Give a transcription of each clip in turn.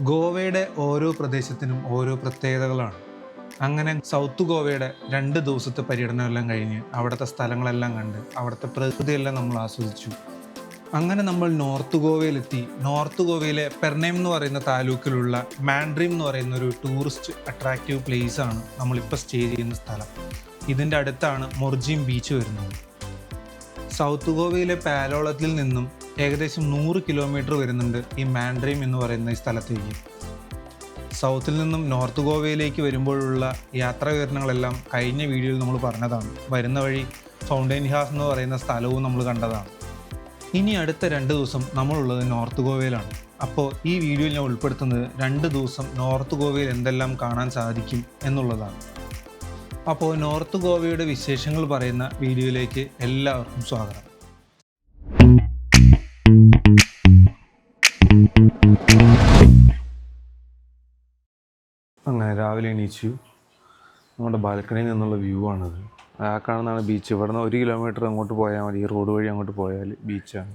ഗോവയുടെ ഓരോ പ്രദേശത്തിനും ഓരോ പ്രത്യേകതകളാണ്. അങ്ങനെ സൗത്ത് ഗോവയുടെ രണ്ട് ദിവസത്തെ പര്യടനമെല്ലാം കഴിഞ്ഞ് അവിടുത്തെ സ്ഥലങ്ങളെല്ലാം കണ്ട് അവിടുത്തെ പ്രകൃതിയെല്ലാം നമ്മൾ ആസ്വദിച്ചു. അങ്ങനെ നമ്മൾ നോർത്ത് ഗോവയിലെത്തി. നോർത്ത് ഗോവയിലെ പെർനേം എന്ന് പറയുന്ന താലൂക്കിലുള്ള മാൻഡ്രീം എന്ന് പറയുന്ന ഒരു ടൂറിസ്റ്റ് അട്രാക്റ്റീവ് പ്ലേസ് ആണ് നമ്മളിപ്പോൾ സ്റ്റേ ചെയ്യുന്ന സ്ഥലം. ഇതിന്റെ അടുത്താണ് മൊർജീം ബീച്ച് വരുന്നത്. സൗത്ത് ഗോവയിലെ പാലോളത്തിൽ നിന്നും ഏകദേശം നൂറ് കിലോമീറ്റർ വരുന്നുണ്ട് ഈ മാൻഡ്രീം എന്ന് പറയുന്ന ഈ സ്ഥലത്തേക്ക്. സൗത്തിൽ നിന്നും നോർത്ത് ഗോവയിലേക്ക് വരുമ്പോഴുള്ള യാത്രാ വിവരണങ്ങളെല്ലാം കഴിഞ്ഞ വീഡിയോയിൽ നമ്മൾ പറഞ്ഞതാണ്. വരുന്ന വഴി ഫൗണ്ടൈൻ ഹാസ് എന്ന് പറയുന്ന സ്ഥലവും നമ്മൾ കണ്ടതാണ്. ഇനി അടുത്ത രണ്ട് ദിവസം നമ്മളുള്ളത് നോർത്ത് ഗോവയിലാണ്. അപ്പോൾ ഈ വീഡിയോയിൽ ഞാൻ ഉൾപ്പെടുത്തുന്നത് രണ്ട് ദിവസം നോർത്ത് ഗോവയിൽ എന്തെല്ലാം കാണാൻ സാധിക്കും എന്നുള്ളതാണ്. അപ്പോൾ നോർത്ത് ഗോവയുടെ വിശേഷങ്ങൾ പറയുന്ന വീഡിയോയിലേക്ക് എല്ലാവർക്കും സ്വാഗതം. അങ്ങനെ രാവിലെ എണീച്ചു. നമ്മുടെ ബാൽക്കണിയിൽ നിന്നുള്ള വ്യൂ ആണത്. ആ കാണുന്നതാണ് ബീച്ച്. ഇവിടെ നിന്ന് ഒരു കിലോമീറ്റർ അങ്ങോട്ട് പോയാൽ മതി. ഈ റോഡ് വഴി അങ്ങോട്ട് പോയാൽ ബീച്ചാണ്.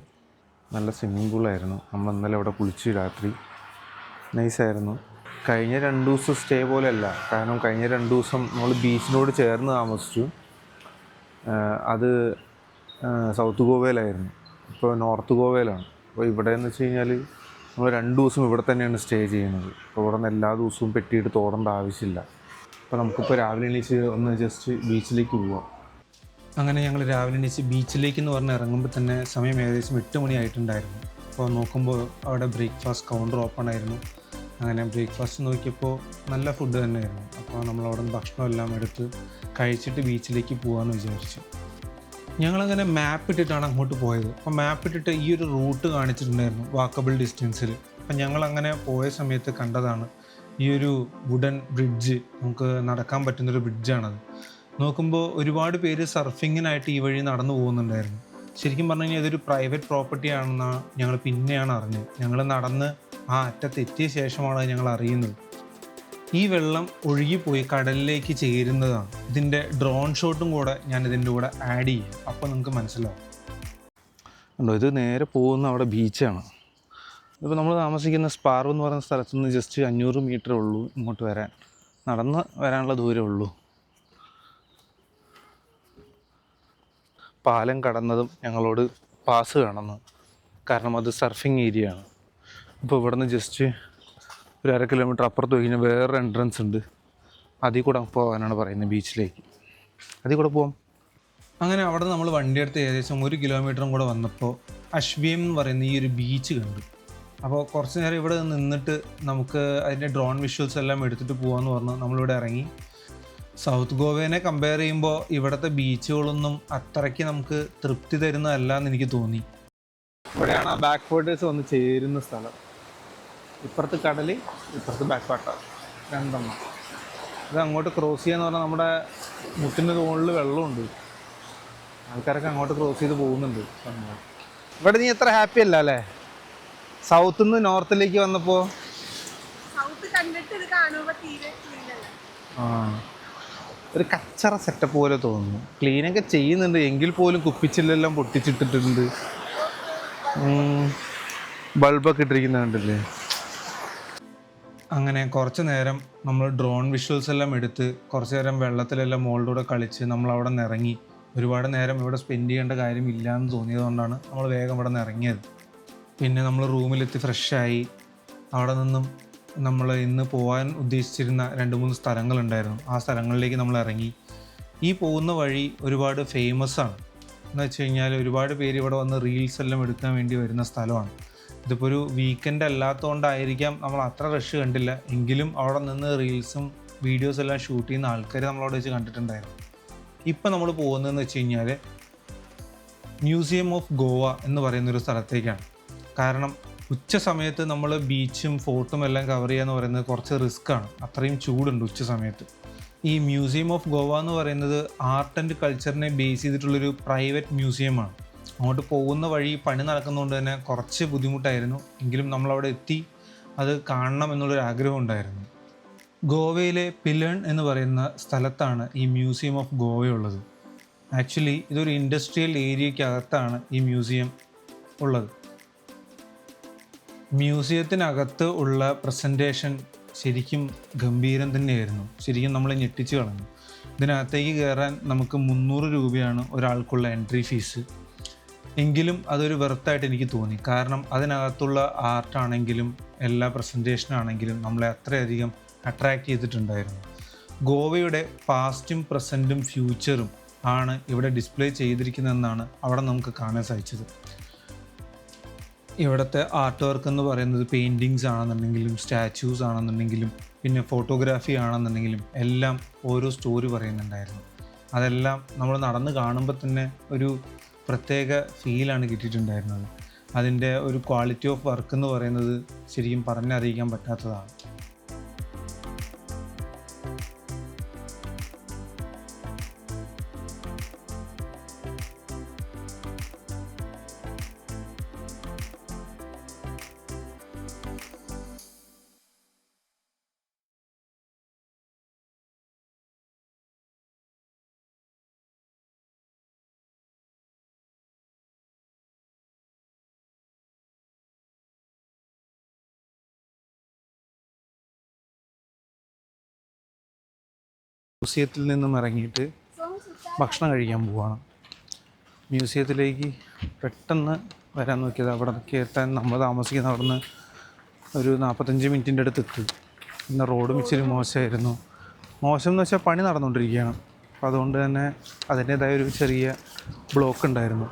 നല്ല സ്വിമ്മിംഗ് പൂളായിരുന്നു. നമ്മൾ ഇന്നലെ അവിടെ കുളിച്ച് രാത്രി. നൈസായിരുന്നു. കഴിഞ്ഞ രണ്ട് ദിവസം സ്റ്റേ പോലെയല്ല. കാരണം കഴിഞ്ഞ രണ്ട് ദിവസം നമ്മൾ ബീച്ചിനോട് ചേർന്ന് താമസിച്ചു. അത് സൗത്ത് ഗോവയിലായിരുന്നു. ഇപ്പോൾ നോർത്ത് ഗോവയിലാണ്. അപ്പോൾ ഇവിടെ എന്ന് വെച്ച് കഴിഞ്ഞാൽ നമ്മൾ രണ്ട് ദിവസം ഇവിടെ തന്നെയാണ് സ്റ്റേ ചെയ്യുന്നത്. അപ്പോൾ ഇവിടെ നിന്ന് എല്ലാ ദിവസവും പെട്ടിയിട്ട് തോടേണ്ട ആവശ്യമില്ല. അപ്പോൾ നമുക്കിപ്പോൾ രാവിലെ എണീച്ച് ഒന്ന് ജസ്റ്റ് ബീച്ചിലേക്ക് പോവാം. അങ്ങനെ ഞങ്ങൾ രാവിലെ എണീച്ച് ബീച്ചിലേക്ക് എന്ന് പറഞ്ഞ് ഇറങ്ങുമ്പോൾ തന്നെ സമയം ഏകദേശം എട്ട് മണി ആയിട്ടുണ്ടായിരുന്നു അപ്പോൾ നോക്കുമ്പോൾ അവിടെ ബ്രേക്ക്ഫാസ്റ്റ് കൗണ്ടർ ഓപ്പൺ ആയിരുന്നു. അങ്ങനെ ബ്രേക്ക്ഫാസ്റ്റ് നോക്കിയപ്പോൾ നല്ല ഫുഡ് തന്നെയായിരുന്നു. അപ്പോൾ നമ്മൾ അവിടെ നിന്ന് ഭക്ഷണം എല്ലാം എടുത്ത് കഴിച്ചിട്ട് ബീച്ചിലേക്ക് പോകാമെന്ന് വിചാരിച്ചു. ഞങ്ങളങ്ങനെ മാപ്പ് ഇട്ടിട്ടാണ് അങ്ങോട്ട് പോയത്. അപ്പോൾ മാപ്പ് ഇട്ടിട്ട് ഈ ഒരു റൂട്ട് കാണിച്ചിട്ടുണ്ടായിരുന്നു വാക്കബിൾ ഡിസ്റ്റൻസിൽ അപ്പം ഞങ്ങളങ്ങനെ പോയ സമയത്ത് കണ്ടതാണ് ഈ ഒരു വുഡൻ ബ്രിഡ്ജ് നമുക്ക് നടക്കാൻ പറ്റുന്നൊരു ബ്രിഡ്ജാണത് നോക്കുമ്പോൾ ഒരുപാട് പേര് സർഫിങ്ങിനായിട്ട് ഈ വഴി നടന്നു പോകുന്നുണ്ടായിരുന്നു. ശരിക്കും പറഞ്ഞു കഴിഞ്ഞാൽ ഇതൊരു പ്രൈവറ്റ് പ്രോപ്പർട്ടി ആണെന്നാണ് ഞങ്ങൾ പിന്നെയാണ് അറിഞ്ഞത്. ഞങ്ങൾ നടന്ന് ആ അറ്റത്ത് എത്തിയ ശേഷമാണ് ഞങ്ങൾ അറിയുന്നത്. ഈ വെള്ളം ഒഴുകിപ്പോയി കടലിലേക്ക് ചേരുന്നതാണ്. ഇതിന്റെ ഡ്രോൺ ഷോട്ടും കൂടെ ഞാൻ ഇതിന്റെ കൂടെ ആഡ് ചെയ്യും. അപ്പോൾ നിങ്ങൾക്ക് മനസ്സിലാവും. ഉണ്ടോ ഇത് നേരെ പോകുന്ന അവിടെ ബീച്ചാണ് ഇപ്പോൾ നമ്മൾ താമസിക്കുന്ന സ്പാർവ് എന്ന് പറയുന്ന സ്ഥലത്തു നിന്ന് ജസ്റ്റ് അഞ്ഞൂറ് മീറ്റർ ഉള്ളൂ ഇങ്ങോട്ട് വരാൻ. നടന്ന് വരാനുള്ള ദൂരമേ ഉള്ളൂ. പാലം കടന്നതും ഞങ്ങളോട് പാസ് കാണുന്നു. കാരണം അത് സർഫിങ് ഏരിയ ആണ്. അപ്പോൾ ഇവിടുന്ന് ജസ്റ്റ് ഒരു അര കിലോമീറ്റർ അപ്പുറത്ത് പോയി കഴിഞ്ഞാൽ വേറെ എൻട്രൻസ് ഉണ്ട്. അതിൽ കൂടെ പോകാനാണ് പറയുന്നത് ബീച്ചിലേക്ക് അതിൽ കൂടെ പോവാം. അങ്ങനെ അവിടെ നമ്മൾ വണ്ടി എടുത്ത് ഏകദേശം ഒരു കിലോമീറ്ററും കൂടെ വന്നപ്പോൾ അശ്വീം എന്ന് പറയുന്ന ഈ ഒരു ബീച്ച് കണ്ടു. അപ്പോൾ കുറച്ച് നേരം ഇവിടെ നിന്നിട്ട് നമുക്ക് അതിന്റെ ഡ്രോൺ വിഷ്വൽസ് എല്ലാം എടുത്തിട്ട് പോകാമെന്ന് പറഞ്ഞ്. നമ്മളിവിടെ ഇറങ്ങി. സൗത്ത് ഗോവേനെ കമ്പയർ ചെയ്യുമ്പോൾ ഇവിടുത്തെ ബീച്ചുകളൊന്നും അത്രയ്ക്ക് നമുക്ക് തൃപ്തി തരുന്നതല്ല എന്ന് എനിക്ക് തോന്നി. ഇവിടെയാണ് ബാക്ക്വേർഡേഴ്സ് വന്ന് ചേരുന്ന സ്ഥലം. ഇപ്പുറത്ത് കടൽ ഇപ്പുറത്ത് ബാക്ക് വാട്ടർ രണ്ടെണ്ണം. ഇത് അങ്ങോട്ട് ക്രോസ് ചെയ്യാന്ന് പറഞ്ഞാൽ നമ്മുടെ മുട്ടിന്റെ തോണിൽ വെള്ളമുണ്ട്. ആൾക്കാരൊക്കെ അങ്ങോട്ട് ക്രോസ് ചെയ്ത് പോകുന്നുണ്ട്. ഇവിടെ നീ എത്ര ഹാപ്പി അല്ല അല്ലേ? സൗത്ത് നിന്ന് നോർത്തിലേക്ക് വന്നപ്പോൾ. ആ. ഒരു കച്ചറ സെറ്റപ്പ് പോലെ തോന്നുന്നു. ക്ലീനൊക്കെ ചെയ്യുന്നുണ്ട്. എങ്കിൽ പോലും കുപ്പിച്ചില്ലെല്ലാം പൊട്ടിച്ചിട്ടിട്ടുണ്ട്. ബൾബൊക്കെ ഇട്ടിരിക്കുന്ന കണ്ടില്ലേ? അങ്ങനെ കുറച്ച് നേരം നമ്മൾ ഡ്രോൺ വിഷ്വൽസ് എല്ലാം എടുത്ത് കുറച്ച് നേരം വെള്ളത്തിലെല്ലാം മുകളിലൂടെ കളിച്ച് നമ്മൾ അവിടെ നിന്ന് ഇറങ്ങി ഒരുപാട് നേരം ഇവിടെ സ്പെൻഡ് ചെയ്യേണ്ട കാര്യമില്ല എന്ന് തോന്നിയതുകൊണ്ടാണ് നമ്മൾ വേഗം ഇവിടെ നിന്ന് ഇറങ്ങിയത്. പിന്നെ നമ്മൾ റൂമിലെത്തി ഫ്രഷായി അവിടെ നിന്നും നമ്മൾ ഇന്ന് പോകാൻ ഉദ്ദേശിച്ചിരുന്ന രണ്ട് മൂന്ന് സ്ഥലങ്ങളുണ്ടായിരുന്നു ആ സ്ഥലങ്ങളിലേക്ക് നമ്മൾ ഇറങ്ങി. ഈ പോകുന്ന വഴി ഒരുപാട് ഫേമസ് ആണ്. എന്ന് വെച്ച് കഴിഞ്ഞാൽ ഒരുപാട് പേര് ഇവിടെ വന്ന് റീൽസ് എല്ലാം എടുക്കാൻ വേണ്ടി വരുന്ന സ്ഥലമാണ്. ഇതിപ്പോൾ ഒരു വീക്കെൻഡ് അല്ലാത്തതുകൊണ്ടായിരിക്കാം നമ്മൾ അത്ര റഷ് കണ്ടില്ല. എങ്കിലും അവിടെ നിന്ന് റീൽസും വീഡിയോസ് എല്ലാം ഷൂട്ട് ചെയ്യുന്ന ആൾക്കാർ നമ്മളവിടെ വെച്ച് കണ്ടിട്ടുണ്ടായിരുന്നു. ഇപ്പം നമ്മൾ പോകുന്നതെന്ന് വെച്ച് കഴിഞ്ഞാൽ മ്യൂസിയം ഓഫ് ഗോവ എന്ന് പറയുന്നൊരു സ്ഥലത്തേക്കാണ്. കാരണം ഉച്ച സമയത്ത് നമ്മൾ ബീച്ചും ഫോർട്ടും എല്ലാം കവർ ചെയ്യുക എന്ന് പറയുന്നത് കുറച്ച് റിസ്ക് ആണ്. അത്രയും ചൂടുണ്ട് ഉച്ച സമയത്ത്. ഈ മ്യൂസിയം ഓഫ് ഗോവ എന്ന് പറയുന്നത് ആർട്ട് ആൻഡ് കൾച്ചറിനെ ബേസ് ചെയ്തിട്ടുള്ളൊരു പ്രൈവറ്റ് മ്യൂസിയമാണ് അങ്ങോട്ട് പോകുന്ന വഴി പണി നടക്കുന്നതുകൊണ്ട് തന്നെ കുറച്ച് ബുദ്ധിമുട്ടായിരുന്നു. എങ്കിലും നമ്മളവിടെ എത്തി അത് കാണണം എന്നുള്ളൊരു ആഗ്രഹം ഉണ്ടായിരുന്നു. ഗോവയിലെ പിലേൺ എന്ന് പറയുന്ന സ്ഥലത്താണ് ഈ മ്യൂസിയം ഓഫ് ഗോവ ഉള്ളത് ആക്ച്വലി ഇതൊരു ഇൻഡസ്ട്രിയൽ ഏരിയയ്ക്കകത്താണ് ഈ മ്യൂസിയം ഉള്ളത്. മ്യൂസിയത്തിനകത്ത് ഉള്ള പ്രസന്റേഷൻ ശരിക്കും ഗംഭീരം തന്നെയായിരുന്നു. ശരിക്കും നമ്മളെ ഞെട്ടിച്ച് കളഞ്ഞു. ഇതിനകത്തേക്ക് കയറാൻ നമുക്ക് മുന്നൂറ് രൂപയാണ് ഒരാൾക്കുള്ള എൻട്രി ഫീസ്. എങ്കിലും അതൊരു വെറുത്തായിട്ട് എനിക്ക് തോന്നി. കാരണം അതിനകത്തുള്ള ആർട്ടാണെങ്കിലും എല്ലാ പ്രസന്റേഷനാണെങ്കിലും നമ്മളെ അത്രയധികം അട്രാക്റ്റ് ചെയ്തിട്ടുണ്ടായിരുന്നു. ഗോവയുടെ പാസ്റ്റും പ്രസന്റും ഫ്യൂച്ചറും ആണ് ഇവിടെ ഡിസ്പ്ലേ ചെയ്തിരിക്കുന്നതെന്നാണ് അവിടെ നമുക്ക് കാണാൻ സാധിച്ചത്. ഇവിടുത്തെ ആർട്ട് വർക്ക് എന്ന് പറയുന്നത് പെയിന്റിങ്സ് ആണെന്നുണ്ടെങ്കിലും സ്റ്റാച്യൂസ് ആണെന്നുണ്ടെങ്കിലും പിന്നെ ഫോട്ടോഗ്രാഫി ആണെന്നുണ്ടെങ്കിലും എല്ലാം ഓരോ സ്റ്റോറി പറയുന്നുണ്ടായിരുന്നു. അതെല്ലാം നമ്മൾ നടന്ന് കാണുമ്പോൾ തന്നെ ഒരു പ്രത്യേക ഫീലാണ് കിട്ടിയിട്ടുണ്ടായിരുന്നത്. അതിന്റെ ഒരു ക്വാളിറ്റി ഓഫ് വർക്ക് എന്ന് പറയുന്നത് ശരിക്കും പറഞ്ഞറിയിക്കാൻ പറ്റാത്തതാണ്. മ്യൂസിയത്തിൽ നിന്നും ഇറങ്ങിയിട്ട് ഭക്ഷണം കഴിക്കാൻ പോവാണ്. മ്യൂസിയത്തിലേക്ക് പെട്ടെന്ന് വരാൻ നോക്കിയത് അവിടെ എത്താൻ നമ്മൾ താമസിക്കുന്ന അവിടെ നിന്ന് ഒരു നാൽപ്പത്തഞ്ച് മിനിറ്റിന്റെ അടുത്ത് എത്തി. പിന്നെ റോഡും ഇച്ചിരി മോശമായിരുന്നു. മോശം എന്ന് വെച്ചാൽ പണി നടന്നുകൊണ്ടിരിക്കുകയാണ്. അപ്പോൾ അതുകൊണ്ട് തന്നെ അതിന്റേതായ ഒരു ചെറിയ ബ്ലോക്ക് ഉണ്ടായിരുന്നു.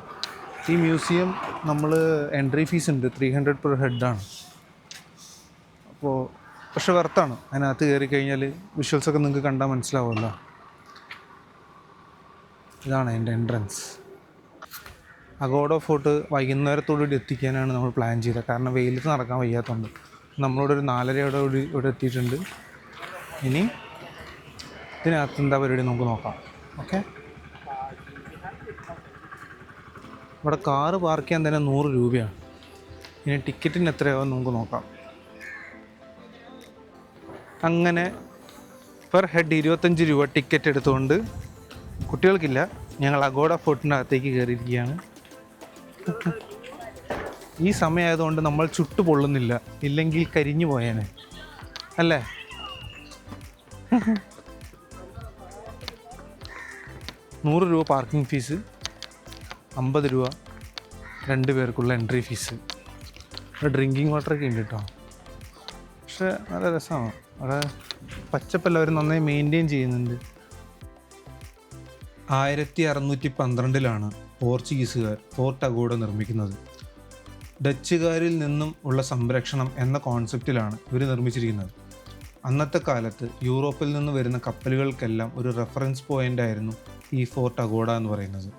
ഈ മ്യൂസിയം നമ്മൾ എൻട്രി ഫീസ് ഉണ്ട്. ത്രീ ഹൺഡ്രഡ് പെർ ഹെഡാണ് അപ്പോൾ പക്ഷെ വെർത്താണ് അതിനകത്ത് കയറി കഴിഞ്ഞാൽ വിഷ്വൽസൊക്കെ നിങ്ങൾക്ക് കണ്ടാൽ മനസ്സിലാവുമല്ലോ. ഇതാണ് എന്റെ എൻട്രൻസ് അഗോഡ ഫോർട്ട് വൈകുന്നേരത്തോടുകൂടി എത്തിക്കാനാണ് നമ്മൾ പ്ലാൻ ചെയ്തത്. കാരണം വെയിലത്ത് നടക്കാൻ വയ്യാത്തതുകൊണ്ട് നമ്മളിവിടെ ഒരു നാലരയോടെ കൂടി ഇവിടെ എത്തിയിട്ടുണ്ട്. ഇനി ഇതിനകത്ത് എന്താ പരിപാടി നമുക്ക് നോക്കാം. ഓക്കെ ഇവിടെ കാറ് പാർക്ക് ചെയ്യാൻ തന്നെ നൂറ് രൂപയാണ്. ഇനി ടിക്കറ്റിന് എത്രയാവും നമുക്ക് നോക്കാം. അങ്ങനെ പെർ ഹെഡ് ഇരുപത്തഞ്ച് രൂപ ടിക്കറ്റ് എടുത്തുകൊണ്ട് കുട്ടികൾക്കില്ല ഞങ്ങൾ അഗോഡ ഫോർട്ടിനകത്തേക്ക് കയറിയിരിക്കുകയാണ് ഈ സമയമായതുകൊണ്ട് നമ്മൾ ചുട്ടു പൊള്ളുന്നില്ല ഇല്ലെങ്കിൽ കരിഞ്ഞു പോയേനെ. അല്ലേ? നൂറ് രൂപ പാർക്കിംഗ് ഫീസ് അമ്പത് രൂപ രണ്ട് പേർക്കുള്ള എൻട്രി ഫീസ് ഡ്രിങ്കിങ് വാട്ടറൊക്കെ ഉണ്ട് കേട്ടോ. പക്ഷേ നല്ല രസമാണ്. അവിടെ പച്ചപ്പല്ല അവർ നന്നായി മെയിന്റെയിൻ ചെയ്യുന്നുണ്ട്. ആയിരത്തി അറുന്നൂറ്റി പന്ത്രണ്ടിലാണ് പോർച്ചുഗീസുകാർ ഫോർട്ട് അഗോഡ നിർമ്മിക്കുന്നത്. ഡച്ചുകാരിൽ നിന്നും ഉള്ള സംരക്ഷണം എന്ന കോൺസെപ്റ്റിലാണ് ഇവർ നിർമ്മിച്ചിരിക്കുന്നത്. അന്നത്തെ കാലത്ത് യൂറോപ്പിൽ നിന്ന് വരുന്ന കപ്പലുകൾക്കെല്ലാം ഒരു റെഫറൻസ് പോയിന്റ് ആയിരുന്നു ഈ ഫോർട്ട് അഗോഡ എന്ന് പറയുന്നത്.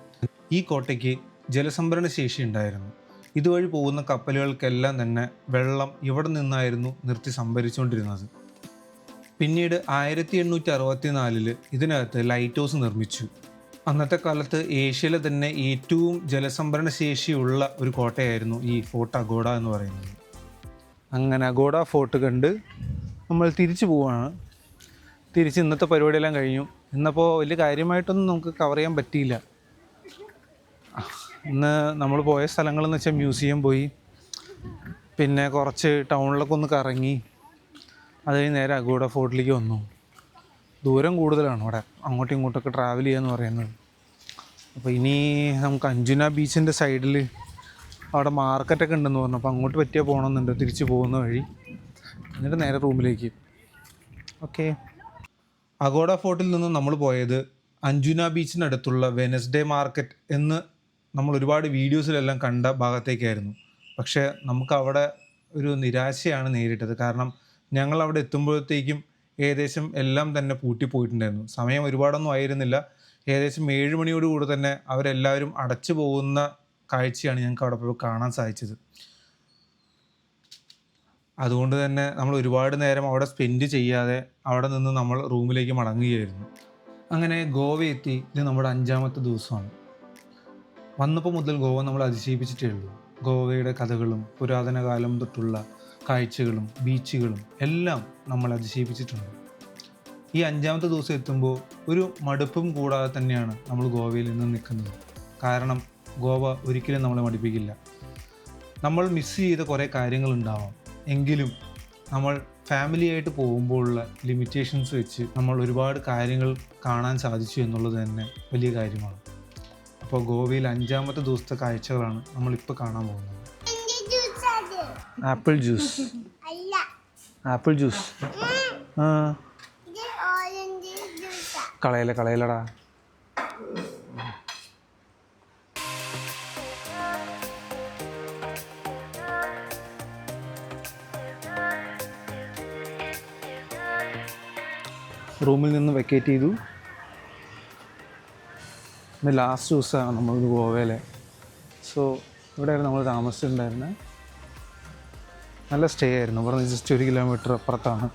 ഈ കോട്ടയ്ക്ക് ജലസംഭരണ ശേഷി ഉണ്ടായിരുന്നു. ഇതുവഴി പോകുന്ന കപ്പലുകൾക്കെല്ലാം തന്നെ വെള്ളം ഇവിടെ നിന്നായിരുന്നു നിർത്തി സംഭരിച്ചുകൊണ്ടിരുന്നത്. പിന്നീട് ആയിരത്തി എണ്ണൂറ്റി അറുപത്തി നാലിൽ ഇതിനകത്ത് ലൈറ്റ് ഹൗസ് നിർമ്മിച്ചു. അന്നത്തെ കാലത്ത് ഏഷ്യയിലെ തന്നെ ഏറ്റവും ജലസംഭരണ ശേഷിയുള്ള ഒരു കോട്ടയായിരുന്നു ഈ ഫോർട്ട് അഗോഡ എന്ന് പറയുന്നത്. അങ്ങനെ അഗോഡ ഫോർട്ട് കണ്ട് നമ്മൾ തിരിച്ചു പോവുകയാണ് തിരിച്ച് ഇന്നത്തെ പരിപാടിയെല്ലാം കഴിഞ്ഞു. ഇന്നപ്പോൾ വലിയ കാര്യമായിട്ടൊന്നും നമുക്ക് കവർ ചെയ്യാൻ പറ്റിയില്ല. ഇന്ന് നമ്മൾ പോയ സ്ഥലങ്ങളെന്ന് വെച്ചാൽ മ്യൂസിയം പോയി. പിന്നെ കുറച്ച് ടൗണിലൊക്കെ ഒന്ന് കറങ്ങി. അത് കഴിഞ്ഞ് നേരെ അഗോഡ ഫോർട്ടിലേക്ക് വന്നു. ദൂരം കൂടുതലാണ് അവിടെ. അങ്ങോട്ടും ഇങ്ങോട്ടൊക്കെ ട്രാവൽ ചെയ്യാന്ന് പറയുന്നത്. അപ്പോൾ ഇനി നമുക്ക് അഞ്ജുന ബീച്ചിന്റെ സൈഡിൽ അവിടെ മാർക്കറ്റൊക്കെ ഉണ്ടെന്ന് പറഞ്ഞു. അപ്പോൾ അങ്ങോട്ട് പറ്റിയാൽ പോകണമെന്നുണ്ട് തിരിച്ച് പോകുന്ന വഴി. എന്നിട്ട് നേരെ റൂമിലേക്ക് ഓക്കെ അഗോഡ ഫോർട്ടിൽ നിന്ന് നമ്മൾ പോയത് അഞ്ജുന ബീച്ചിനടുത്തുള്ള വെനസ്ഡേ മാർക്കറ്റ് എന്ന് നമ്മൾ ഒരുപാട് വീഡിയോസിലെല്ലാം കണ്ട ഭാഗത്തേക്കായിരുന്നു. പക്ഷേ നമുക്ക് അവിടെ ഒരു നിരാശയാണ് നേരിട്ടത്. കാരണം ഞങ്ങൾ അവിടെ എത്തുമ്പോഴത്തേക്കും ഏകദേശം എല്ലാം തന്നെ പൂട്ടിപ്പോയിട്ടുണ്ടായിരുന്നു സമയം ഒരുപാടൊന്നും ആയിരുന്നില്ല. ഏകദേശം ഏഴ് മണിയോടുകൂടി തന്നെ അവരെല്ലാവരും അടച്ചു പോകുന്ന കാഴ്ചയാണ് ഞങ്ങൾക്ക് അവിടെ പോയി കാണാൻ സാധിച്ചത്. അതുകൊണ്ട് തന്നെ നമ്മൾ ഒരുപാട് നേരം അവിടെ സ്പെൻഡ് ചെയ്യാതെ അവിടെ നിന്ന് നമ്മൾ റൂമിലേക്ക് മടങ്ങുകയായിരുന്നു. അങ്ങനെ ഗോവ എത്തി. ഇത് നമ്മുടെ അഞ്ചാമത്തെ ദിവസമാണ്. വന്നപ്പോൾ മുതൽ ഗോവ നമ്മൾ അതിശയിപ്പിച്ചിട്ടേ ഉള്ളൂ. ഗോവയുടെ കഥകളും പുരാതന കാലം തൊട്ടുള്ള കാഴ്ചകളും ബീച്ചുകളും എല്ലാം നമ്മൾ അതിശയിപ്പിച്ചിട്ടുണ്ട്. ഈ അഞ്ചാമത്തെ ദിവസം എത്തുമ്പോൾ ഒരു മടുപ്പും കൂടാതെ തന്നെയാണ് നമ്മൾ ഗോവയിൽ നിന്ന് നിൽക്കുന്നത്. കാരണം ഗോവ ഒരിക്കലും നമ്മളെ മടുപ്പിക്കില്ല. നമ്മൾ മിസ് ചെയ്ത കുറേ കാര്യങ്ങളുണ്ടാവാം. എങ്കിലും നമ്മൾ ഫാമിലിയായിട്ട് പോകുമ്പോഴുള്ള ലിമിറ്റേഷൻസ് വെച്ച് നമ്മൾ ഒരുപാട് കാര്യങ്ങൾ കാണാൻ സാധിച്ചു എന്നുള്ളത് തന്നെ വലിയ കാര്യമാണ്. അപ്പോൾ ഗോവയിൽ അഞ്ചാമത്തെ ദിവസത്തെ കാഴ്ചകളാണ് നമ്മളിപ്പോൾ കാണാൻ പോകുന്നത്. Apple juice. Apple juice. ആ. കളയല കളയലടാ റൂമിൽ നിന്ന് വെക്കേറ്റ് ചെയ്തു. ഇന്ന് ലാസ്റ്റ് ദിവസമാണ് നമ്മൾ ഗോവയിലെ. സോ ഇവിടെയായിരുന്നു നമ്മൾ താമസിച്ചിട്ടുണ്ടായിരുന്നത്. നല്ല സ്റ്റേ ആയിരുന്നു. ഇവിടെ നിന്ന് ജസ്റ്റ് ഒരു കിലോമീറ്റർ അപ്പുറത്താണ്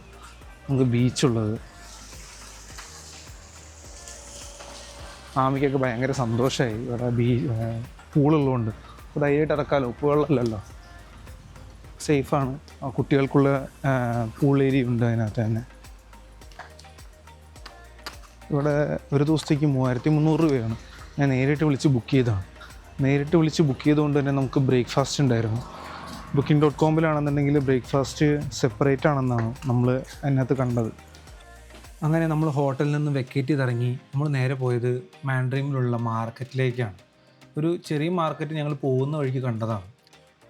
നമുക്ക് ബീച്ചുള്ളത് ആമിക്കൊക്കെ ഭയങ്കര സന്തോഷമായി ഇവിടെ ബീ പൂളുള്ളതുകൊണ്ട് അപ്പോൾ ധൈര്യമായിട്ട് ഇറക്കാമല്ലോ ഉപ്പുവെള്ളമല്ലല്ലോ. സേഫാണ് കുട്ടികൾക്കുള്ള പൂൾ ഏരിയ ഉണ്ട് അതിനകത്ത് തന്നെ. ഇവിടെ ഒരു ദിവസത്തേക്ക് മൂവായിരത്തി മുന്നൂറ് രൂപയാണ്. ഞാൻ നേരിട്ട് വിളിച്ച് ബുക്ക് ചെയ്തതാണ്. നേരിട്ട് വിളിച്ച് ബുക്ക് ചെയ്തുകൊണ്ട് തന്നെ നമുക്ക് ബ്രേക്ക്ഫാസ്റ്റ് ഉണ്ടായിരുന്നു. ബുക്കിംഗ് ഡോട്ട് കോമിലാണെന്നുണ്ടെങ്കിൽ ബ്രേക്ക്ഫാസ്റ്റ് സെപ്പറേറ്റ് ആണെന്നാണ് നമ്മൾ അതിനകത്ത് കണ്ടത്. അങ്ങനെ നമ്മൾ ഹോട്ടലിൽ നിന്ന് വെക്കേറ്റ് ചെയ്തിറങ്ങി. നമ്മൾ നേരെ പോയത് മാൻഡ്രീമിലുള്ള മാർക്കറ്റിലേക്കാണ് ഒരു ചെറിയ മാർക്കറ്റ് ഞങ്ങൾ പോകുന്ന വഴിക്ക് കണ്ടതാണ്.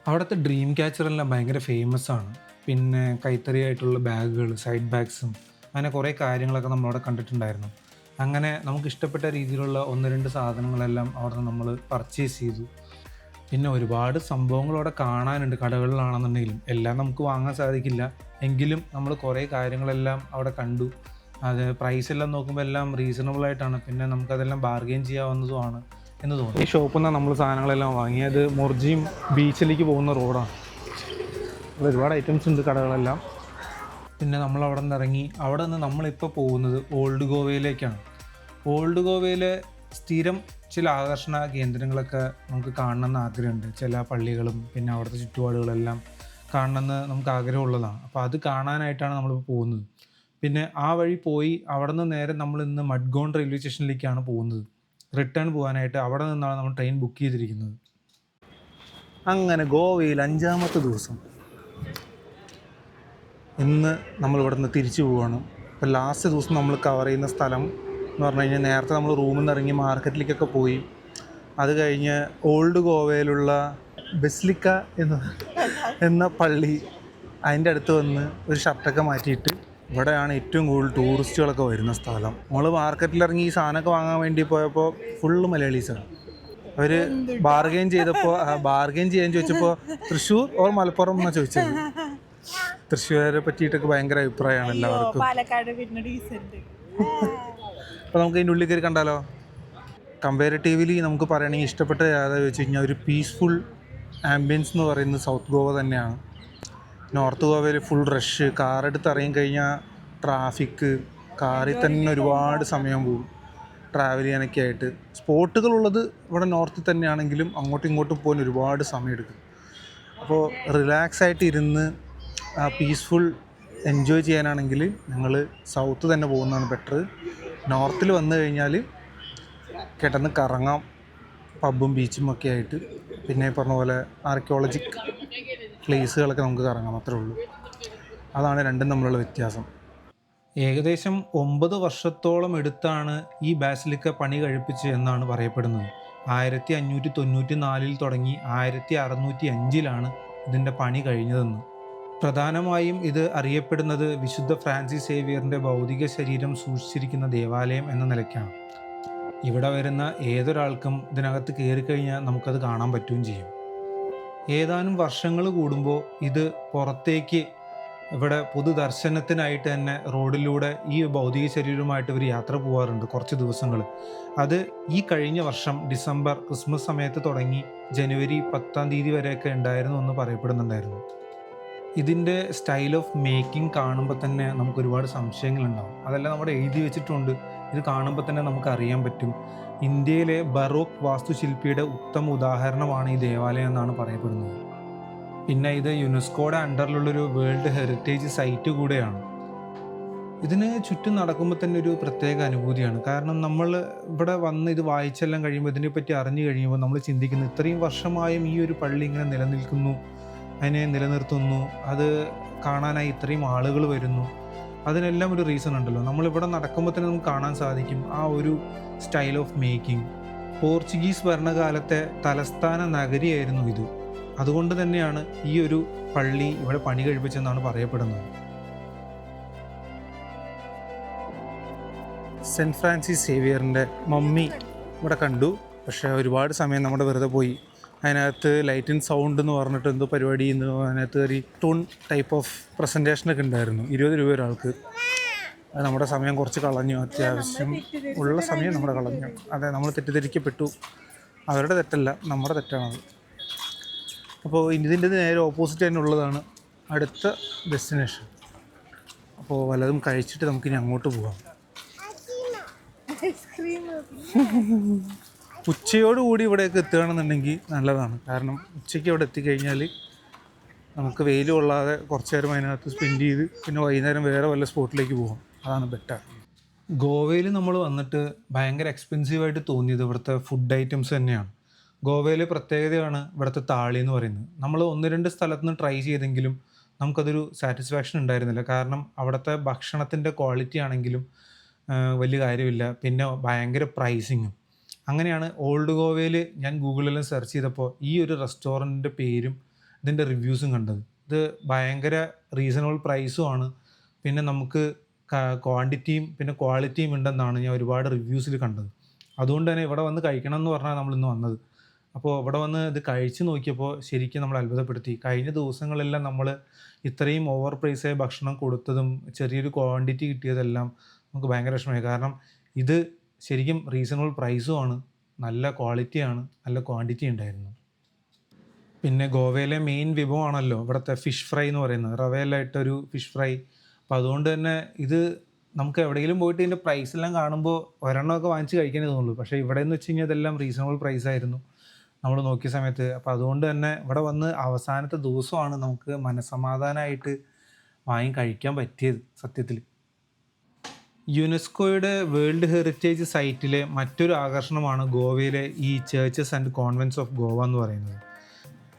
അവിടുത്തെ ഡ്രീം ക്യാച്ചറെല്ലാം ഭയങ്കര ഫേമസ് ആണ്. പിന്നെ കൈത്തറിയായിട്ടുള്ള ബാഗുകൾ സൈഡ് ബാഗ്സും അങ്ങനെ കുറേ കാര്യങ്ങളൊക്കെ നമ്മളവിടെ കണ്ടിട്ടുണ്ടായിരുന്നു. അങ്ങനെ നമുക്ക് ഇഷ്ടപ്പെട്ട രീതിയിലുള്ള ഒന്ന് രണ്ട് സാധനങ്ങളെല്ലാം അവിടെ നമ്മൾ പർച്ചേസ് ചെയ്തു. പിന്നെ ഒരുപാട് സംഭവങ്ങൾ അവിടെ കാണാനുണ്ട്. കടകളിലാണെന്നുണ്ടെങ്കിലും എല്ലാം നമുക്ക് വാങ്ങാൻ സാധിക്കില്ല. എങ്കിലും നമ്മൾ കുറേ കാര്യങ്ങളെല്ലാം അവിടെ കണ്ടു. അത് പ്രൈസ് എല്ലാം നോക്കുമ്പോൾ എല്ലാം റീസണബിൾ ആയിട്ടാണ്. പിന്നെ നമുക്കതെല്ലാം ബാർഗെയിൻ ചെയ്യാവുന്നതുമാണ് എന്ന് തോന്നുന്നു. ഈ ഷോപ്പിൽ നിന്നാണ് നമ്മൾ സാധനങ്ങളെല്ലാം വാങ്ങിയത് മൊർജിയും ബീച്ചിലേക്ക് പോകുന്ന റോഡാണ് ഒരുപാട് ഐറ്റംസ് ഉണ്ട് കടകളെല്ലാം. പിന്നെ നമ്മൾ അവിടെ നിന്ന് ഇറങ്ങി. അവിടെ നിന്ന് നമ്മളിപ്പോൾ പോകുന്നത് ഓൾഡ് ഗോവയിലേക്കാണ് ഓൾഡ് ഗോവയിലെ സ്ഥിരം ചില ആകർഷണ കേന്ദ്രങ്ങളൊക്കെ നമുക്ക് കാണണമെന്ന് ആഗ്രഹമുണ്ട്. ചില പള്ളികളും പിന്നെ അവിടുത്തെ ചുറ്റുപാടുകളെല്ലാം കാണണമെന്ന് നമുക്ക് ആഗ്രഹമുള്ളതാണ്. അപ്പോൾ അത് കാണാനായിട്ടാണ് നമ്മളിപ്പോൾ പോകുന്നത്. പിന്നെ ആ വഴി പോയി അവിടെ നിന്ന് നേരെ നമ്മൾ ഇന്ന് മഡ്ഗോൺ റെയിൽവേ സ്റ്റേഷനിലേക്കാണ് പോകുന്നത്. റിട്ടേൺ പോകാനായിട്ട് അവിടെ നിന്നാണ് നമ്മൾ ട്രെയിൻ ബുക്ക് ചെയ്തിരിക്കുന്നത്. അങ്ങനെ ഗോവയിൽ അഞ്ചാമത്തെ ദിവസം ഇന്ന് നമ്മൾ ഇവിടെ നിന്ന് തിരിച്ചു പോവുകയാണ്. അപ്പോൾ ലാസ്റ്റ് ദിവസം നമ്മൾ കവർ ചെയ്യുന്ന സ്ഥലം എന്ന് പറഞ്ഞു കഴിഞ്ഞാൽ നേരത്തെ നമ്മൾ റൂമിൽ നിന്ന് ഇറങ്ങി മാർക്കറ്റിലേക്കൊക്കെ പോയി. അത് കഴിഞ്ഞ് ഓൾഡ് ഗോവയിലുള്ള ബെസ്ലിക്ക എന്ന എന്ന പള്ളി അതിന്റെ അടുത്ത് വന്ന് ഒരു ഷർട്ടൊക്കെ മാറ്റിയിട്ട് ഇവിടെയാണ് ഏറ്റവും കൂടുതൽ ടൂറിസ്റ്റുകളൊക്കെ വരുന്ന സ്ഥലം. നമ്മൾ മാർക്കറ്റിൽ ഇറങ്ങി ഈ സാധനമൊക്കെ വാങ്ങാൻ വേണ്ടി പോയപ്പോൾ ഫുള്ള് മലയാളീസാണ് അവർ ബാർഗെയിൻ ചെയ്തപ്പോൾ ബാർഗെയിൻ ചെയ്യാൻ ചോദിച്ചപ്പോൾ തൃശ്ശൂർ ഓർ മലപ്പുറം എന്നാണ് ചോദിച്ചത്? തൃശ്ശൂരെ പറ്റിയിട്ടൊക്കെ ഭയങ്കര അഭിപ്രായമാണ് എല്ലാവർക്കും. പാലക്കാട് പിന്നെ അപ്പോൾ നമുക്ക് അതിന്റെ ഉള്ളിൽ കയറി കണ്ടാലോ? കമ്പാരിറ്റീവ്ലി നമുക്ക് പറയുകയാണെങ്കിൽ ഇഷ്ടപ്പെട്ട ഏതാ വെച്ച് കഴിഞ്ഞാൽ ഒരു പീസ്ഫുൾ ആംബിയൻസ് എന്ന് പറയുന്നത് സൗത്ത് ഗോവ തന്നെയാണ്. നോർത്ത് ഗോവയിൽ ഫുൾ റഷ് കാർ എടുത്ത് ഇറങ്ങി കഴിഞ്ഞാൽ ട്രാഫിക്ക് കാറിൽ തന്നെ ഒരുപാട് സമയം പോകും. ട്രാവൽ ചെയ്യാനൊക്കെ ആയിട്ട്. സ്പോട്ടുകളുള്ളത് ഇവിടെ നോർത്തിൽ തന്നെയാണെങ്കിലും അങ്ങോട്ടും ഇങ്ങോട്ടും പോകാൻ ഒരുപാട് സമയമെടുക്കും അപ്പോൾ റിലാക്സ് ആയിട്ട് ഇരുന്ന് പീസ്ഫുൾ എൻജോയ് ചെയ്യാനാണെങ്കിൽ നിങ്ങൾ സൗത്ത് തന്നെ പോകുന്നതാണ് ബെറ്റർ നോർത്തിൽ വന്നു കഴിഞ്ഞാൽ കിടന്ന് കറങ്ങാം പബ്ബും ബീച്ചും ഒക്കെ ആയിട്ട്. പിന്നെ പറഞ്ഞ പോലെ ആർക്കിയോളജിക് പ്ലേസുകളൊക്കെ നമുക്ക് കറങ്ങാം അത്രേ ഉള്ളൂ. അതാണ് രണ്ടും തമ്മിലുള്ള വ്യത്യാസം. ഏകദേശം ഒമ്പത് വർഷത്തോളം എടുത്താണ് ഈ ബാസിലിക്ക പണി കഴിപ്പിച്ചു എന്നാണ് പറയപ്പെടുന്നത്. ആയിരത്തി അഞ്ഞൂറ്റി തൊണ്ണൂറ്റി നാലിൽ തുടങ്ങി ആയിരത്തി അറുന്നൂറ്റി അഞ്ചിലാണ് ഇതിന്റെ പണി കഴിഞ്ഞതെന്ന്. പ്രധാനമായും ഇത് അറിയപ്പെടുന്നത് വിശുദ്ധ ഫ്രാൻസിസ് സേവിയറിന്റെ ഭൗതിക ശരീരം സൂക്ഷിച്ചിരിക്കുന്ന ദേവാലയം എന്ന നിലയ്ക്കാണ്. ഇവിടെ വരുന്ന ഏതൊരാൾക്കും ഇതിനകത്ത് കയറിക്കഴിഞ്ഞാൽ നമുക്കത് കാണാൻ പറ്റുകയും ചെയ്യും. ഏതാനും വർഷങ്ങൾ കൂടുമ്പോൾ ഇത് പുറത്തേക്ക് ഇവിടെ പൊതുദർശനത്തിനായിട്ട് തന്നെ റോഡിലൂടെ ഈ ഭൗതിക ശരീരവുമായിട്ട് ഇവർ യാത്ര പോകാറുണ്ട് കുറച്ച് ദിവസങ്ങൾ. അത് ഈ കഴിഞ്ഞ വർഷം ഡിസംബർ ക്രിസ്മസ് സമയത്ത് തുടങ്ങി ജനുവരി പത്താം തീയതി വരെയൊക്കെ ഉണ്ടായിരുന്നു എന്ന് പറയപ്പെടുന്നുണ്ടായിരുന്നു. ഇതിന്റെ സ്റ്റൈൽ ഓഫ് മേക്കിംഗ് കാണുമ്പോൾ തന്നെ നമുക്ക് ഒരുപാട് സംശയങ്ങളുണ്ടാവും. അതെല്ലാം നമ്മുടെ എഴുതി വെച്ചിട്ടുണ്ട്. ഇത് കാണുമ്പോൾ തന്നെ നമുക്ക് അറിയാൻ പറ്റും. ഇന്ത്യയിലെ ബറോക്ക് വാസ്തുശില്പിയുടെ ഉത്തമ ഉദാഹരണമാണ് ഈ ദേവാലയം എന്നാണ് പറയപ്പെടുന്നത്. പിന്നെ ഇത് യുനെസ്കോയുടെ അണ്ടറിലുള്ളൊരു വേൾഡ് ഹെറിറ്റേജ് സൈറ്റ് കൂടെയാണ്. ഇതിന് ചുറ്റും നടക്കുമ്പോൾ തന്നെ ഒരു പ്രത്യേക അനുഭൂതിയാണ്. കാരണം നമ്മൾ ഇവിടെ വന്ന് ഇത് വായിച്ചെല്ലാം കഴിയുമ്പോൾ ഇതിനെപ്പറ്റി അറിഞ്ഞു കഴിയുമ്പോൾ നമ്മൾ ചിന്തിക്കുന്നു ഇത്രയും വർഷമായും ഈ ഒരു പള്ളി ഇങ്ങനെ നിലനിൽക്കുന്നു. അതിനെ നിലനിർത്തുന്നു. അത് കാണാനായി ഇത്രയും ആളുകൾ വരുന്നു. അതിനെല്ലാം ഒരു റീസൺ ഉണ്ടല്ലോ. നമ്മളിവിടെ നടക്കുമ്പോൾ തന്നെ നമുക്ക് കാണാൻ സാധിക്കും ആ ഒരു സ്റ്റൈൽ ഓഫ് മേക്കിംഗ് പോർച്ചുഗീസ് ഭരണകാലത്തെ തലസ്ഥാന നഗരിയായിരുന്നു ഇത്. അതുകൊണ്ട് തന്നെയാണ് ഈ ഒരു പള്ളി ഇവിടെ പണി കഴിപ്പിച്ചെന്നാണ് പറയപ്പെടുന്നത്. സെന്റ് ഫ്രാൻസിസ് സേവിയറിന്റെ മമ്മി ഇവിടെ കണ്ടു. പക്ഷേ ഒരുപാട് സമയം നമ്മുടെ വെറുതെ പോയി. അതിനകത്ത് ലൈറ്റ് ആൻഡ് സൗണ്ട് എന്ന് പറഞ്ഞിട്ട് എന്തോ പരിപാടി എന്ന് അതിനകത്ത് ഒരു ടൂൺ ടൈപ്പ് ഓഫ് പ്രസന്റേഷനൊക്കെ ഉണ്ടായിരുന്നു. ഇരുപത് രൂപ ഒരാൾക്ക്. നമ്മുടെ സമയം കുറച്ച് കളഞ്ഞു. അത്യാവശ്യം ഉള്ള സമയം നമ്മുടെ കളഞ്ഞു. അതെ നമ്മൾ തെറ്റിദ്ധരിക്കപ്പെട്ടു. അവരുടെ തെറ്റല്ല നമ്മുടെ തെറ്റാണത്. അപ്പോൾ ഇതിന്റെ നേരെ ഓപ്പോസിറ്റ് തന്നെ ഉള്ളതാണ് അടുത്ത ഡെസ്റ്റിനേഷൻ അപ്പോൾ വല്ലതും കഴിച്ചിട്ട് നമുക്കിനി അങ്ങോട്ട് പോകാം ഐസ്ക്രീം ഉച്ചയോടുകൂടി ഇവിടേക്ക് എത്തുകയാണെന്നുണ്ടെങ്കിൽ നല്ലതാണ്. കാരണം ഉച്ചയ്ക്ക് അവിടെ എത്തിക്കഴിഞ്ഞാൽ നമുക്ക് വെയിൽ കൊള്ളാതെ കുറച്ച് നേരം അതിനകത്ത് സ്പെൻഡ് ചെയ്ത് പിന്നെ വൈകുന്നേരം വേറെ വല്ല സ്പോട്ടിലേക്ക് പോകാം അതാണ് ബെറ്റർ ഗോവയിൽ നമ്മൾ വന്നിട്ട് ഭയങ്കര എക്സ്പെൻസീവായിട്ട് തോന്നിയത് ഇവിടുത്തെ ഫുഡ് ഐറ്റംസ് തന്നെയാണ്. ഗോവയിലെ പ്രത്യേകതയാണ് ഇവിടുത്തെ താളി എന്ന് പറയുന്നത്. നമ്മൾ ഒന്ന് രണ്ട് സ്ഥലത്ത് നിന്ന് ട്രൈ ചെയ്തെങ്കിലും നമുക്കതൊരു സാറ്റിസ്ഫാക്ഷൻ ഉണ്ടായിരുന്നില്ല. കാരണം അവിടുത്തെ ഭക്ഷണത്തിന്റെ ക്വാളിറ്റി ആണെങ്കിലും വലിയ കാര്യമില്ല. പിന്നെ ഭയങ്കര പ്രൈസിങ്ങും അങ്ങനെയാണ് ഓൾഡ് ഗോവയിൽ ഞാൻ ഗൂഗിളിൽ സെർച്ച് ചെയ്തപ്പോൾ ഈ ഒരു റെസ്റ്റോറന്റിന്റെ പേരും ഇതിന്റെ റിവ്യൂസും കണ്ടത്. ഇത് ഭയങ്കര റീസണബിൾ പ്രൈസുമാണ് പിന്നെ നമുക്ക് ക്വാണ്ടിറ്റിയും പിന്നെ ക്വാളിറ്റിയും ഉണ്ടെന്നാണ് ഞാൻ ഒരുപാട് റിവ്യൂസിൽ കണ്ടത്. അതുകൊണ്ട് തന്നെ ഇവിടെ വന്ന് കഴിക്കണം എന്ന് പറഞ്ഞാൽ നമ്മൾ ഇന്ന് വന്നത്. അപ്പോൾ ഇവിടെ വന്ന് ഇത് കഴിച്ച് നോക്കിയപ്പോൾ ശരിക്കും നമ്മൾ അത്ഭുതപ്പെടുത്തി. കഴിഞ്ഞ ദിവസങ്ങളെല്ലാം നമ്മൾ ഇത്രയും ഓവർ പ്രൈസായ ഭക്ഷണം കൊടുത്തതും ചെറിയൊരു ക്വാണ്ടിറ്റി കിട്ടിയതെല്ലാം നമുക്ക് ഭയങ്കര വിഷമമായി. കാരണം ഇത് ശരിക്കും റീസണബിൾ പ്രൈസും ആണ്. നല്ല ക്വാളിറ്റിയാണ് നല്ല ക്വാണ്ടിറ്റി ഉണ്ടായിരുന്നു. പിന്നെ ഗോവയിലെ മെയിൻ വിഭവമാണല്ലോ ഇവിടുത്തെ ഫിഷ് ഫ്രൈ എന്ന് പറയുന്നത്. റവയിലായിട്ടൊരു ഫിഷ് ഫ്രൈ അപ്പോൾ അതുകൊണ്ട് തന്നെ ഇത് നമുക്ക് എവിടെയെങ്കിലും പോയിട്ട് ഇതിന്റെ പ്രൈസെല്ലാം കാണുമ്പോൾ ഒരെണ്ണമൊക്കെ വാങ്ങിച്ച് കഴിക്കാനേ തോന്നുള്ളൂ. പക്ഷേ ഇവിടെ എന്ന് വെച്ച് കഴിഞ്ഞാൽ ഇതെല്ലാം റീസണബിൾ പ്രൈസ് ആയിരുന്നു. നമ്മൾ നോക്കിയ സമയത്ത്. അപ്പോൾ അതുകൊണ്ട് തന്നെ ഇവിടെ വന്ന് അവസാനത്തെ ദിവസമാണ് നമുക്ക് മനസമാധാനമായിട്ട് വാങ്ങി കഴിക്കാൻ പറ്റിയത് സത്യത്തിൽ. യുനെസ്കോയുടെ വേൾഡ് ഹെറിറ്റേജ് സൈറ്റിലെ മറ്റൊരു ആകർഷണമാണ് ഗോവയിലെ ഈ churches and convents of Goa എന്ന് പറയുന്നത്.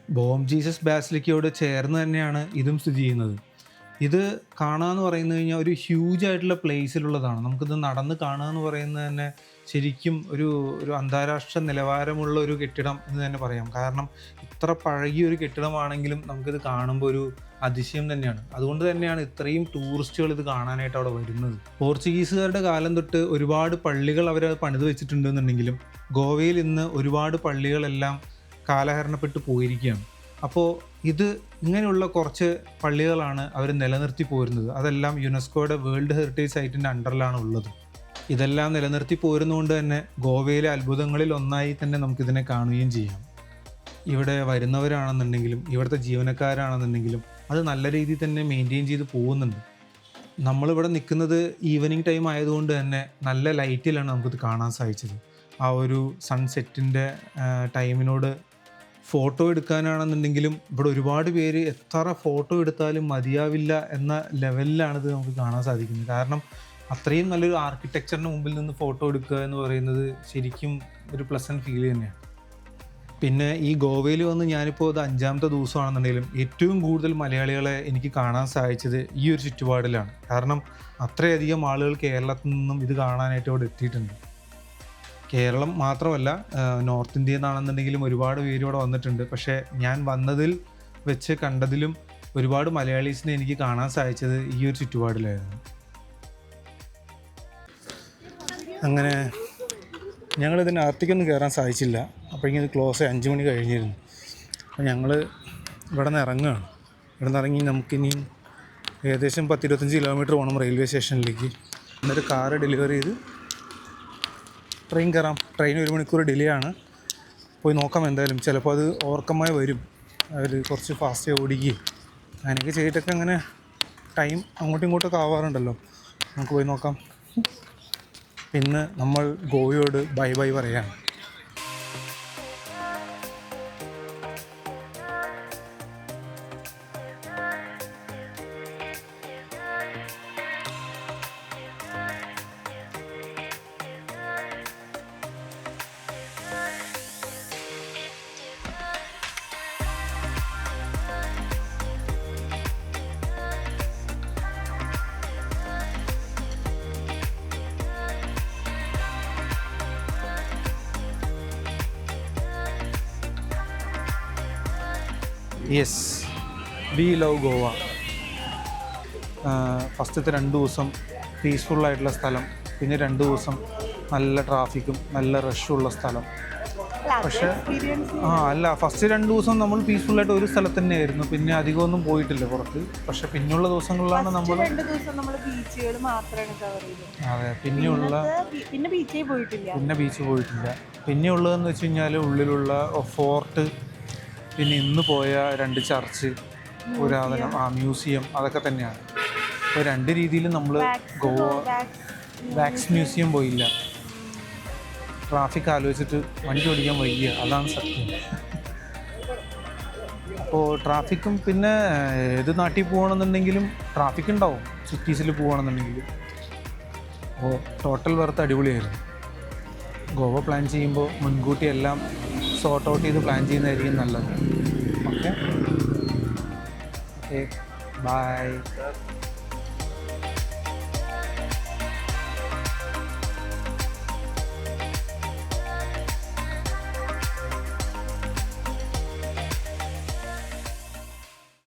ബോം ജീസസ് ബാസിലിക്കയോട് ചേർന്ന് തന്നെയാണ് ഇതും സ്ഥിതി ചെയ്യുന്നത്. ഇത് കാണുക എന്ന് പറയുന്നത് കഴിഞ്ഞാൽ ഒരു ഹ്യൂജ് ആയിട്ടുള്ള പ്ലേസിലുള്ളതാണ് നമുക്കിത് നടന്ന് കാണുക എന്ന് പറയുന്നത് തന്നെ ശരിക്കും ഒരു ഒരു അന്താരാഷ്ട്ര നിലവാരമുള്ള ഒരു കെട്ടിടം എന്ന് തന്നെ പറയാം. കാരണം ഇത്ര പഴകിയ ഒരു കെട്ടിടമാണെങ്കിലും നമുക്കിത് കാണുമ്പോൾ ഒരു അതിശയം തന്നെയാണ്. അതുകൊണ്ട് തന്നെയാണ് ഇത്രയും ടൂറിസ്റ്റുകൾ ഇത് കാണാനായിട്ട് അവിടെ വരുന്നത്. പോർച്ചുഗീസുകാരുടെ കാലം തൊട്ട് ഒരുപാട് പള്ളികൾ അവർ പണിത് വെച്ചിട്ടുണ്ടെന്നുണ്ടെങ്കിലും ഗോവയിൽ ഇന്ന് ഒരുപാട് പള്ളികളെല്ലാം കാലഹരണപ്പെട്ട് പോയിരിക്കുകയാണ്. അപ്പോൾ ഇത് ഇങ്ങനെയുള്ള കുറച്ച് പള്ളികളാണ് അവർ നിലനിർത്തി പോരുന്നത്. അതെല്ലാം യുനെസ്കോയുടെ വേൾഡ് ഹെറിറ്റേജ് സൈറ്റിന്റെ അണ്ടറിലാണ് ഉള്ളത്. ഇതെല്ലാം നിലനിർത്തി പോരുന്നതുകൊണ്ട് തന്നെ ഗോവയിലെ അത്ഭുതങ്ങളിൽ ഒന്നായി തന്നെ നമുക്കിതിനെ കാണുകയും ചെയ്യാം. ഇവിടെ വരുന്നവരാണെന്നുണ്ടെങ്കിലും ഇവിടുത്തെ ജീവനക്കാരാണെന്നുണ്ടെങ്കിലും അത് നല്ല രീതിയിൽ തന്നെ മെയിന്റെയിൻ ചെയ്ത് പോകുന്നുണ്ട്. നമ്മളിവിടെ നിൽക്കുന്നത് ഈവനിങ് ടൈം ആയതുകൊണ്ട് തന്നെ നല്ല ലൈറ്റിലാണ് നമുക്കിത് കാണാൻ സാധിച്ചത്. ആ ഒരു സൺസെറ്റിന്റെ ടൈമിനോട് ഫോട്ടോ എടുക്കാനാണെന്നുണ്ടെങ്കിലും ഇവിടെ ഒരുപാട് പേര് എത്ര ഫോട്ടോ എടുത്താലും മതിയാവില്ല എന്ന ലെവലിലാണിത് നമുക്ക് കാണാൻ സാധിക്കുന്നത്. കാരണം അത്രയും നല്ലൊരു ആർക്കിടെക്ചറിന് മുമ്പിൽ നിന്ന് ഫോട്ടോ എടുക്കുക എന്ന് പറയുന്നത് ശരിക്കും ഒരു പ്ലസന്റ് ഫീൽ തന്നെയാണ്. പിന്നെ ഈ ഗോവയിൽ വന്ന് ഞാനിപ്പോൾ അത് അഞ്ചാമത്തെ ദിവസമാണെന്നുണ്ടെങ്കിലും ഏറ്റവും കൂടുതൽ മലയാളികളെ എനിക്ക് കാണാൻ സാധിച്ചത് ഈ ഒരു ചുറ്റുപാടിലാണ്. കാരണം അത്രയധികം ആളുകൾ കേരളത്തിൽ നിന്നും ഇത് കാണാനായിട്ട് ഇവിടെ എത്തിയിട്ടുണ്ട്. കേരളം മാത്രമല്ല നോർത്ത് ഇന്ത്യയിൽ നിന്നാണെന്നുണ്ടെങ്കിലും ഒരുപാട് പേര് ഇവിടെ വന്നിട്ടുണ്ട്. പക്ഷേ ഞാൻ വന്നതിൽ വെച്ച് കണ്ടതിലും ഒരുപാട് മലയാളീസിനെ എനിക്ക് കാണാൻ സാധിച്ചത് ഈ ഒരു ചുറ്റുപാടിലായിരുന്നു. അങ്ങനെ ഞങ്ങൾ ഇതിനകത്തേക്കൊന്നും കയറാൻ സാധിച്ചില്ല. അപ്പോഴേക്കും ഇത് ക്ലോസ് അഞ്ച് മണി കഴിഞ്ഞിരുന്നു. അപ്പോൾ ഞങ്ങൾ ഇവിടെ നിന്ന് ഇറങ്ങുകയാണ്. ഇവിടെ നിന്ന് ഇറങ്ങി നമുക്കിനി ഏകദേശം പത്തിരുപത്തഞ്ച് കിലോമീറ്റർ പോകണം റെയിൽവേ സ്റ്റേഷനിലേക്ക് എന്നിട്ട് കാറ് ഡെലിവറി ചെയ്ത് ട്രെയിൻ കയറാം. ട്രെയിൻ ഒരു മണിക്കൂർ ഡിലേ ആണ്. പോയി നോക്കാം എന്തായാലും. ചിലപ്പോൾ അത് ഓർക്കമായി വരും. അവർ കുറച്ച് ഫാസ്റ്റ് ഓടിക്കുകയും. അങ്ങനെയൊക്കെ ചെയ്തിട്ടൊക്കെ അങ്ങനെ ടൈം അങ്ങോട്ടും ഇങ്ങോട്ടൊക്കെ ആവാറുണ്ടല്ലോ. നമുക്ക് പോയി നോക്കാം. പിന്നെ നമ്മൾ ഗോവയോട് ബൈ ബൈ പറയാം യെസ് വി ലവ് ഗോവ ഫസ്റ്റത്തെ രണ്ട് ദിവസം പീസ്ഫുള്ളായിട്ടുള്ള സ്ഥലം പിന്നെ രണ്ട് ദിവസം നല്ല ട്രാഫിക്കും നല്ല റഷുള്ള സ്ഥലം. പക്ഷേ ആ അല്ല ഫസ്റ്റ് രണ്ട് ദിവസം നമ്മൾ പീസ്ഫുള്ളായിട്ട് ഒരു സ്ഥലത്ത് തന്നെയായിരുന്നു. പിന്നെ അധികമൊന്നും പോയിട്ടില്ല പുറത്ത്. പക്ഷെ പിന്നെയുള്ള ദിവസങ്ങളിലാണ് നമ്മൾ അതെ പിന്നെയുള്ള പിന്നെ ബീച്ചിൽ പോയിട്ടില്ല. പിന്നെ ബീച്ച് പോയിട്ടില്ല. പിന്നെയുള്ളതെന്ന് വെച്ച് കഴിഞ്ഞാൽ ഉള്ളിലുള്ള ഫോർട്ട് പിന്നെ ഇന്ന് പോയ രണ്ട് ചർച്ച് പുരാതനം ആ മ്യൂസിയം അതൊക്കെ തന്നെയാണ്. അപ്പോൾ രണ്ട് രീതിയിൽ നമ്മൾ ഗോവ വാക്സ് മ്യൂസിയം. പോയില്ല. ട്രാഫിക് ആലോചിച്ചിട്ട് വണ്ടി ഓടിക്കാൻ വയ്യ അതാണ് സത്യം. അപ്പോൾ ട്രാഫിക്കും പിന്നെ ഏത് നാട്ടിൽ പോകണമെന്നുണ്ടെങ്കിലും ട്രാഫിക് ഉണ്ടാവും സിറ്റീസിൽ പോകണമെന്നുണ്ടെങ്കിലും. അപ്പോൾ ടോട്ടൽ വെറുത്ത് അടിപൊളിയായിരുന്നു. ഗോവ പ്ലാൻ ചെയ്യുമ്പോൾ മുൻകൂട്ടി എല്ലാം സോർട്ട് ഔട്ട് ചെയ്ത് പ്ലാൻ ചെയ്യുന്നതായിരിക്കും നല്ലത്. Okay okay bye